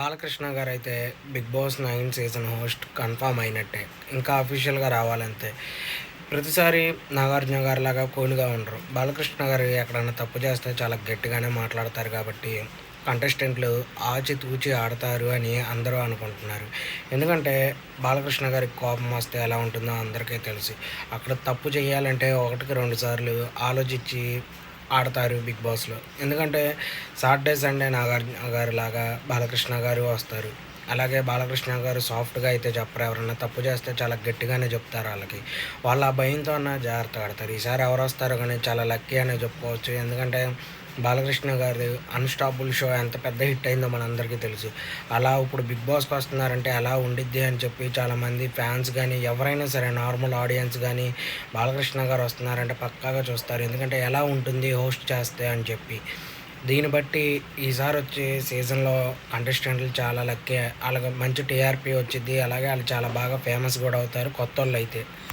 బాలకృష్ణ గారు అయితే Big Boss nine season host confirm అయినట్టే. ఇంకా అఫీషియల్గా రావాలంతే. ప్రతిసారి నాగార్జున గారు లాగా కూల్గా ఉండరు. బాలకృష్ణ గారు ఎక్కడైనా తప్పు చేస్తే చాలా గట్టిగానే మాట్లాడతారు కాబట్టి కంటెస్టెంట్లు ఆచితూచి ఆడతారు అని అందరూ అనుకుంటున్నారు. ఎందుకంటే బాలకృష్ణ గారికి కోపం వస్తే ఎలా ఉంటుందో అందరికీ తెలుసు. అక్కడ తప్పు చేయాలంటే ఒకటికి రెండు సార్లు ఆలోచించి ఆడతారు బిగ్ బాస్లో. ఎందుకంటే సాటర్డే సండే నాగార్జున గారు లాగా బాలకృష్ణ గారు వస్తారు. అలాగే బాలకృష్ణ గారు సాఫ్ట్గా అయితే చెప్పరు. ఎవరన్నా తప్పు చేస్తే చాలా గట్టిగానే చెప్తారు వాళ్ళకి. వాళ్ళ భయంతో అన్న జాగ్రత్త ఆడతారు. ఈసారి ఎవరు వస్తారో కానీ చాలా లక్కీ అనే చెప్పుకోవచ్చు. ఎందుకంటే బాలకృష్ణ గారి అన్స్టాపుల్ షో ఎంత పెద్ద హిట్ అయిందో మనందరికీ తెలుసు. అలా ఇప్పుడు బిగ్ బాస్కి వస్తున్నారంటే అలా ఉండిద్ది అని చెప్పి చాలామంది ఫ్యాన్స్ కానీ ఎవరైనా సరే నార్మల్ ఆడియన్స్ కానీ బాలకృష్ణ గారు వస్తున్నారంటే పక్కాగా చూస్తారు. ఎందుకంటే ఎలా ఉంటుంది హోస్ట్ చేస్తే అని చెప్పి. దీన్ని బట్టి ఈసారి వచ్చే సీజన్లో కంటెస్టెంట్లు చాలా లక్కీ. అలాగే మంచి టీఆర్పీ వచ్చింది అలాగే వాళ్ళు చాలా బాగా ఫేమస్ కూడా అవుతారు కొత్త వాళ్ళు అయితే.